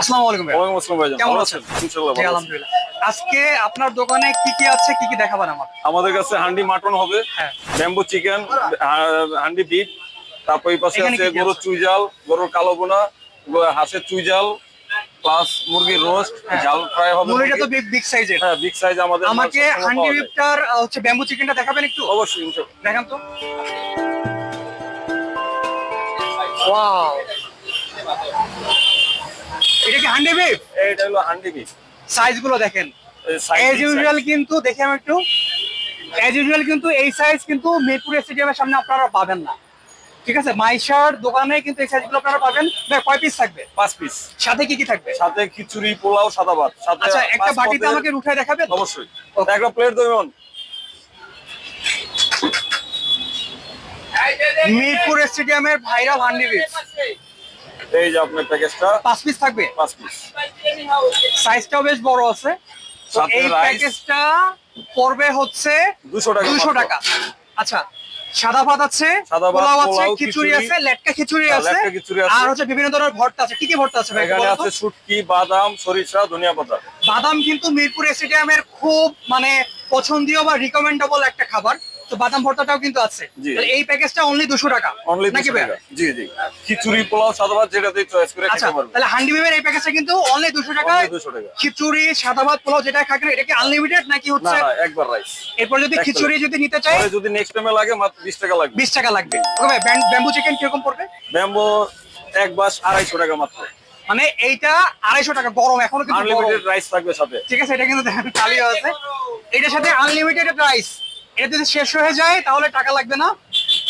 আসসালামু আলাইকুম ওয়ালাইকুম আসসালাম ভাইজান কেমন আছেন? আছেন? ইনশাআল্লাহ ভালো আলহামদুলিল্লাহ। আজকে আপনার দোকানে কি কি আছে কি কি দেখাবেন আমার আমাদের কাছে হান্ডি মাটন হবে হ্যাঁ। ব্যাম্বু চিকেন হান্ডি বিফ তারপর এই পাশে আছে গরুর? চুইজাল গরুর কালো বোনা হাঁসের চুইজাল প্লাস মুরগির রোস্ট। জাল ফ্রাই হবে মুরগিটা তো। বিগ সাইজের হ্যাঁ বিগ সাইজ আমাদের আমাকে হান্ডি বিফটার হচ্ছে ব্যাম্বু চিকেনটা দেখাবেন একটু? অবশ্যই। দেখান তো। ওয়াও। এটা কি হান্ডি বিফ? এইটা হলো হান্ডি বিফ। সাইজগুলো দেখেন। এজ ইউজুয়াল কিন্তু দেখি আমি একটু। এজ ইউজুয়াল কিন্তু এই সাইজ কিন্তু মিরপুর স্টেডিয়ামের সামনে আপনারা পাবেন না। ঠিক আছে? মাইশার দোকানে কিন্তু এই সাইজগুলো আপনারা পাবেন। কয় পিস থাকবে? পাঁচ পিস সাথে কি কি থাকবে? সাথে খিচুড়ি পোলাও সাদা ভাত। সাথে আচ্ছা একটা বাটিতে আমাকে উঠায় দেখাবেন? অবশ্যই. একটা প্লেট দেবেন। মিরপুর স্টেডিয়ামের ভাইরাল হান্ডি বিফ। এই যে আপনার প্যাকেজটা পাঁচ পিস থাকবে? পাঁচ পিস সাইজটাও বেশ বড় আছে। তো এই প্যাকেজটা পড়বে হচ্ছে দুশো টাকা দুশো মাত্র। টাকা। আচ্ছা সাদা ভাত আছে সাদা ভাত, পোলাও আছে খিচুড়ি। আছে লেটকা খিচুড়ি হ্যাঁ, আছে। খিচুড়ি। আর হচ্ছে বিভিন্ন ধরনের ভর্তা আছে। কি কি ভর্তা আছে এখানে আছে শুটকি বাদাম সরিষা ধনিয়া পাতা। বাদাম কিন্তু মিরপুর স্টেডিয়ামের খুব মানে পছন্দীয় বা রিকমেন্ডেবল একটা খাবার। তো বাদাম ভর্তাটাও কিন্তু আছে। এই প্যাকেজটা অনলি দুশো টাকা। অনলি নাকি ভাই? জি জি। খিচুড়ি পোলাও সাদা ভাত যেটাতে চয়েস করে আচ্ছা তাহলে হান্ডি বিবের এই প্যাকেজটা কিন্তু অনলি দুশো টাকা। Only 200 টাকা। খিচুড়ি সাদা ভাত পোলাও যেটা খাবেন এটা কি আনলিমিটেড নাকি হচ্ছে একবার রাইস এরপর যদি খিচুড়ি যদি নিতে চাই? যদি নেক্সট টাইমে লাগে মাত্র 20 টাকা লাগবে। বিশ টাকা লাগবে। ওকে ভাই ব্যাম্বু চিকেন কীরকম পড়বে? ব্যাম্বো এক বাস আড়াইশো টাকা মাত্র। মানে এইটা আড়াইশো টাকা গরম এখনও কিন্তু। আনলিমিটেড রাইস থাকবে সাথে। ঠিক আছে এটা কিন্তু খালি আছে। এটার সাথে আনলিমিটেড প্রাইস এটা যদি শেষ হয়ে যায় তাহলে টাকা লাগবে না।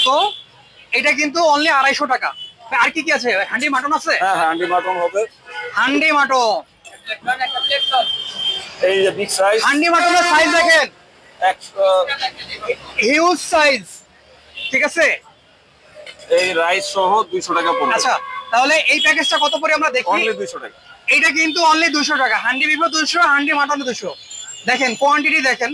তো এটা কিন্তু অনলি আড়াইশো টাকা। আর কি কি আছে? হান্ডি মাটন আছে? হ্যাঁ হ্যাঁ হান্ডি মাটন হবে। হান্ডি মাটন। এই যে বিগ সাইজ হান্ডি মাটনের সাইজ দেখেন। হিউজ সাইজ ঠিক আছে? এই রাইস সহ দুইশো টাকা পড়বে। আচ্ছা তাহলে এই প্যাকেজটা কত পরে আমরা দেখি? অনলি দুইশো টাকা। এইটা কিন্তু অনলি দুশো টাকা। হান্ডি বিফো দুশো হান্ডি মাটন দুশো দেখেন কোয়ান্টিটি দেখেন।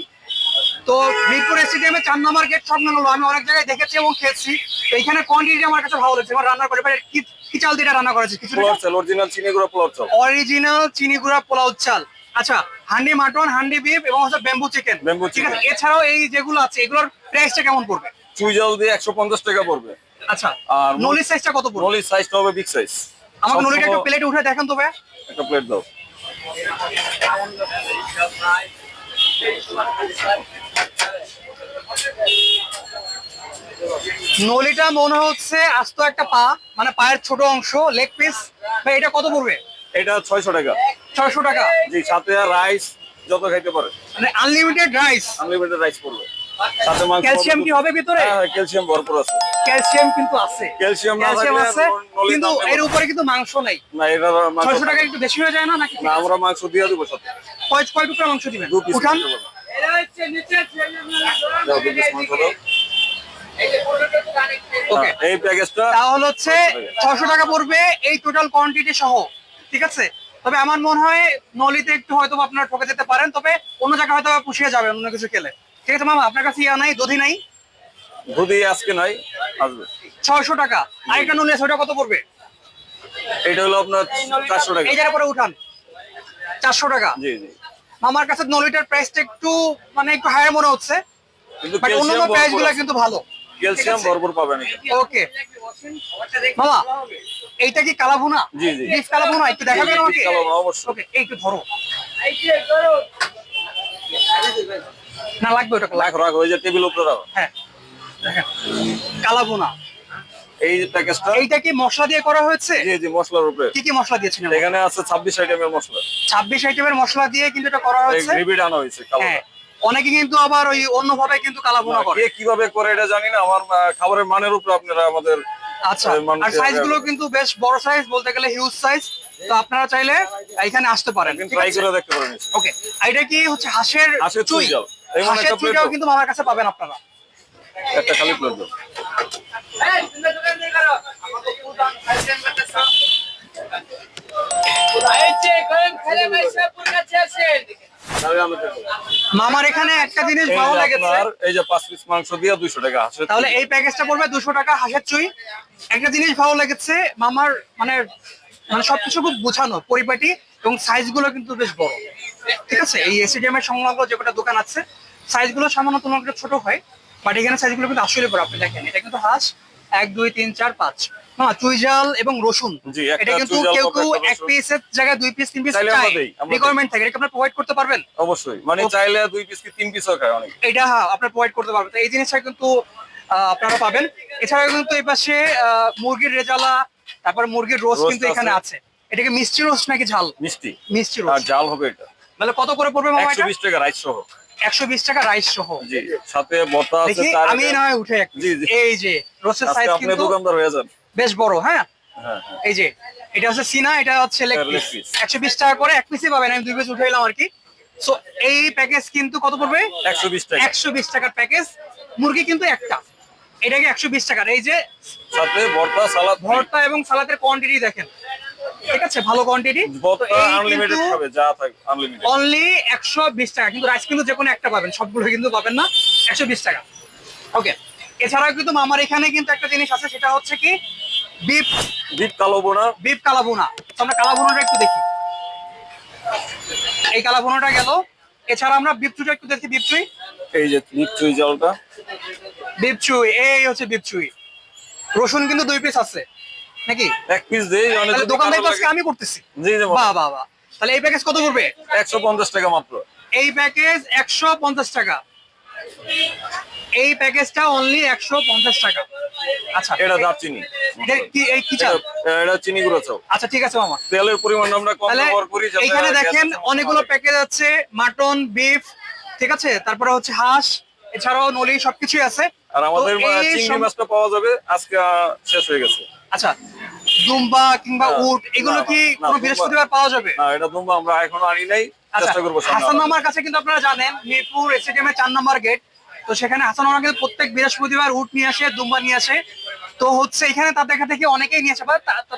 তো মিরপুর স্টেডিয়ামে চার নম্বর গেট সব হলো আমি অনেক জায়গায় দেখেছি এবং খেয়েছি। তো এখানে কোয়ান্টিটি আমার কাছে ভালো লাগছে। আমার রান্না করে এবার কি কি চাল দিয়ে রান্না করেছে কিছু অরিজিনাল চিনি গুঁড়া পোলাও চাল। অরিজিনাল চিনি গুঁড়া পোলাও চাল। আচ্ছা হান্ডি মাটন হান্ডি বিফ এবং হচ্ছে ব্যাম্বু চিকেন ব্যাম্বু চিকেন এছাড়াও এই যেগুলো আছে এগুলোর প্রাইসটা কেমন পড়বে? চুই জাল দিয়ে একশো পঞ্চাশ টাকা পড়বে। আচ্ছা আর নলি সাইজটা কত পড়বে? নলির সাইজটা হবে বিগ সাইজ আমাকে নলিটা একটু প্লেটে উঠে দেখেন তো ভাই একটা প্লেট দাও। নলিটা মনে হচ্ছে আস্ত একটা পা মানে পায়ের ছোট অংশ লেগ পিস ভাই এটা কত পড়বে? এটা ছয়শো টাকা। ছয়শো টাকা? জি সাথে রাইস যত খাইতে পারে। মানে আনলিমিটেড রাইস আনলিমিটেড রাইস পড়বে। সাথে মাংস ক্যালসিয়াম কি হবে ভিতরে? হ্যাঁ হ্যাঁ ক্যালসিয়াম ভরপুর আছে। ক্যালসিয়াম কিন্তু আছে। ক্যালসিয়াম আছে কিন্তু এর উপরে কিন্তু মাংস নাই। না এটা মাংস ছয়শো টাকা একটু বেশি হয়ে যায় না নাকি না আমরা মাংস দিয়ে দেবো সাথে। কয় কয় টুকরা মাংস দিবেন? উঠান। পিস মাংস দাও। ওকে এই প্যাকেজটা তাহলে হচ্ছে ছশো টাকা পড়বে এই টোটাল কোয়ান্টিটি সহ ঠিক আছে? তবে আমার মনে হয় নলিতে একটু হয়তো আপনারা ঠকে যেতে পারেন তবে অন্য জায়গায় হয়তো পুষিয়ে যাবেন অন্য কিছু খেলে। ঠিক আছে মামা আপনার কাছে ইয়া নাই দধি নাই? দুধি আজকে নাই আসবে। ছয়শো টাকা। আরেকটা নলি আছে ওটা কত পড়বে? এটা হলো আপনার চারশো টাকা। এই পরে উঠান। চারশো টাকা। জি জি। মামার কাছে নলিটার প্রাইসটা একটু মানে একটু হায়ার মনে হচ্ছে। কিন্তু অন্যান্য ক্যালসিয়াম প্রাইসগুলো কিন্তু ভালো। ক্যালসিয়াম ভরপুর পাবেন ওকে মামা এইটা কি কালাভুনা? জি, জি। কালাভুনা একটু দেখাবেন আমাকে? কালাভুনা, অবশ্যই। ওকে এই একটু ধরো। না লাগবে ওটা রাখ রাখ ওই যে টেবিল উপরে রাখো। হ্যাঁ কালাভুনা। এই যে প্যাকেজটা। এইটা কি মশলা দিয়ে করা হয়েছে? জি জি মশলার উপরে। কি কি মশলা দিয়েছেন এখানে আছে ছাব্বিশ আইটেমের মশলা। ছাব্বিশ আইটেমের মশলা দিয়ে কিন্তু এটা করা হয়েছে। গ্রেভিটা আনা হয়েছে কালো হ্যাঁ অনেকে কিন্তু আবার ওই অন্যভাবে কিন্তু কালাভুনা করে। কে কীভাবে করে এটা জানি না আমার খাবারের মানের উপর আপনারা আমাদের আচ্ছা আর সাইজগুলো কিন্তু বেশ বড় সাইজ বলতে গেলে হিউজ সাইজ তো আপনারা চাইলে এখানে আসতে পারেন ট্রাই করে দেখতে পারেন ওকে এটা কি হচ্ছে হাঁসের হাঁসের চুই? মানে হাঁসের একটা চুইটাও কিন্তু মামার কাছে পাবেন আপনারা। একটা খালি প্লেট দাও মামার এখানে একটা জিনিস ভালো লেগেছে। এই যে পাঁচ পিস মাংস দিয়ে দুইশো টাকা হাঁসের তাহলে এই প্যাকেজটা পড়বে দুশো টাকা হাঁসের চুই। একটা জিনিস ভালো লেগেছে মামার মানে মানে সবকিছু খুব গোছানো পরিপাটি এবং সাইজগুলো কিন্তু বেশ বড়। ঠিক আছে? এই এসিডিএম এর সংলগ্ন যে কটা দোকান আছে সাইজগুলো সামান্য তোমার ছোট হয় বাট এখানে সাইজগুলো কিন্তু আসলে বড় আপনি দেখেন এটা কিন্তু হাঁস। এক দুই তিন চার পাঁচ। হ্যাঁ চুইঝাল এবং রসুন। এটা কিন্তু কেউ কেউ এক রসুন। পিসের জায়গায় দুই পিস তিন পিস চাই। রিকোয়ারমেন্ট থাকে এটা আপনার প্রোভাইড করতে পারবেন? অবশ্যই মানে চাইলে দুই পিস কি তিন পিসও খায় অনেক। এটা হ্যাঁ আপনার প্রোভাইড করতে পারবেন। তো এই জিনিসটা কিন্তু আপনারা পাবেন। এছাড়াও কিন্তু এই পাশে মুরগির রেজালা তারপর মুরগির রোস্ট Roast কিন্তু এখানে আছে। এটাকে মিষ্টি রোস্ট নাকি ঝাল? মিষ্টি। মিষ্টি আর রোস্ট জাল হবে এটা। মানে কত করে পড়বে মামা এটা? বিশ টাকা রাইস সহ। একশো বিশ টাকা রাইস সহ। জি সাথে বর্তা আছে আমি না উঠে জি, জি। এই যে রোস্টের সাইজ আপনি দোকানদার হয়ে যান। বেশ বড় হ্যাঁ? হ্যাঁ হ্যাঁ। এই যে এটা হচ্ছে সিনা এটা হচ্ছে লেগ পিস piece। একশো বিশ টাকা করে এক পিসই পাবেন আমি দুই পিস উঠে এলাম আর কি। সো এই প্যাকেজ কিন্তু কত পড়বে? একশো বিশ টাকা। একশো বিশ টাকার প্যাকেজ মুরগি কিন্তু একটা। এটাকে একশো বিশ টাকার। এই যে সাথে ভর্তা সালাদ। ভর্তা এবং সালাদের কোয়ান্টিটি দেখেন। ঠিক আছে ভালো কোয়ান্টিটি আনলিমিটেড যা আনলিমিটেড অনলি টাকা কিন্তু রাইস কিন্তু যে কোনো একটা পাবেন সবগুলো কিন্তু পাবেন না একশো বিশ টাকা। ওকে এছাড়াও কিন্তু আমার এখানে কিন্তু একটা জিনিস আছে সেটা হচ্ছে কি বিফ ডিপ কালো বোনা। বিফ কালাভুনা তো আমরা কালাভুনাটা একটু দেখি। এই কালাভুনাটা গেল। এছাড়া আমরা বিফ চুইটা একটু দেখি বিফ চুই। এই যে ডিপ চুই জালটা। বিফ চুই এই হচ্ছে বিফ চুই। রসুন কিন্তু দুই পিস আছে। নাকি? এক পিস দেই অনেক তাহলে দোকানদার আজকে আমি করতেছি। জি জি বাহ বাহ বাহ। তাহলে এই প্যাকেজ কত করবে একশো পঞ্চাশ টাকা মাত্র। এই প্যাকেজ একশো পঞ্চাশ টাকা। এই প্যাকেজটা অনলি টাকা। আচ্ছা এটা দারচিনি। এই কি চাল? এটা- এটা চিনি গুঁড়ো চাও আচ্ছা ঠিক আছে মামা। তেলের পরিমাণ আমরা কম ব্যবহার করি যাতে এইখানে দেখেন অনেকগুলো প্যাকেজ আছে মাটন বিফ ঠিক আছে? তারপরে হচ্ছে হাঁস এছাড়াও নলি সবকিছুই আছে। আর আমাদের চিংড়ি মাছটা পাওয়া যাবে আজকে শেষ হয়ে গেছে। আচ্ছা দুম্বা কিংবা উট এগুলো কি কোনো বৃহস্পতিবার পাওয়া যাবে? না এটা তোমরা আমরা এখনও আনি নাই। আচ্ছা চেষ্টা করব হাসান। মামার কাছে কিন্তু আপনারা জানেন মিরপুর স্টেডিয়ামের চার নম্বর গেট। তো সেখানে হাসান মামা কিন্তু প্রত্যেক বৃহস্পতিবার উট নিয়ে আসে দুম্বা নিয়ে আসে। তো হচ্ছে এখানে তার দেখা থেকে অনেকেই নিয়ে আসে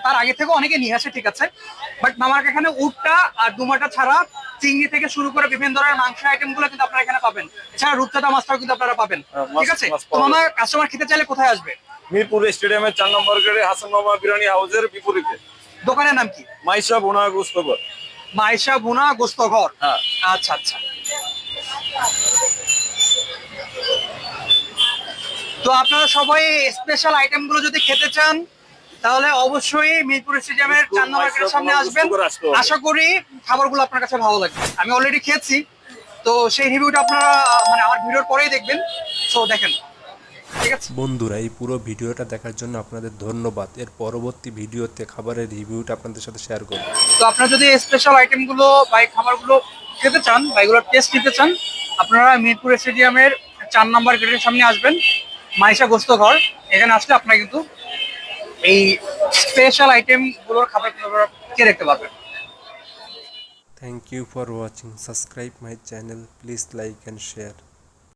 তার আগে থেকে অনেকে নিয়ে আসে ঠিক আছে? বাট মামার এখানে উটটা আর দুমাটা ছাড়া চিংড়ি থেকে শুরু করে বিভিন্ন ধরনের মাংস আইটেমগুলো কিন্তু আপনারা এখানে পাবেন। এছাড়া রূপচাঁদা মাছটাও কিন্তু আপনারা পাবেন হ্যাঁ, ঠিক আছে? তো মামা কাস্টমার খেতে চাইলে কোথায় আসবে? মিরপুর স্টেডিয়ামের চার নম্বর গেটে হাসান মামা বিরিয়ানি হাউসের বিপরীতে। দোকানের নাম কি? মাইশা বোনা গুস্তকর মাইশা বোনা গোস্ত ঘর? হ্যাঁ। আচ্ছা আচ্ছা। তো আপনারা সবাই স্পেশাল আইটেমগুলো যদি খেতে চান তাহলে অবশ্যই মিরপুর স্টেডিয়ামের চার নম্বর সামনে আসবেন। আশা করি খাবারগুলো আপনার কাছে ভালো লাগবে। আমি অলরেডি খেয়েছি তো সেই রিভিউটা আপনারা মানে আমার ভিডিওর পরেই দেখবেন। তো দেখেন। ঠিক আছে? বন্ধুরা এই পুরো ভিডিওটা দেখার জন্য আপনাদের ধন্যবাদ। এর পরবর্তী ভিডিওতে খাবারের রিভিউটা আপনাদের সাথে শেয়ার করব। তো আপনারা যদি স্পেশাল আইটেমগুলো বা এই খাবারগুলো খেতে চান বা এগুলোর টেস্ট নিতে চান আপনারা মিরপুর স্টেডিয়ামের চার নম্বর গেটের সামনে আসবেন মাইশা গোস্ত ঘর। এখানে আসলে আপনারা কিন্তু এই স্পেশাল আইটেমগুলোর আপনারা খেয়ে দেখতে পারবেন। Thank you for watching subscribe my channel please like and share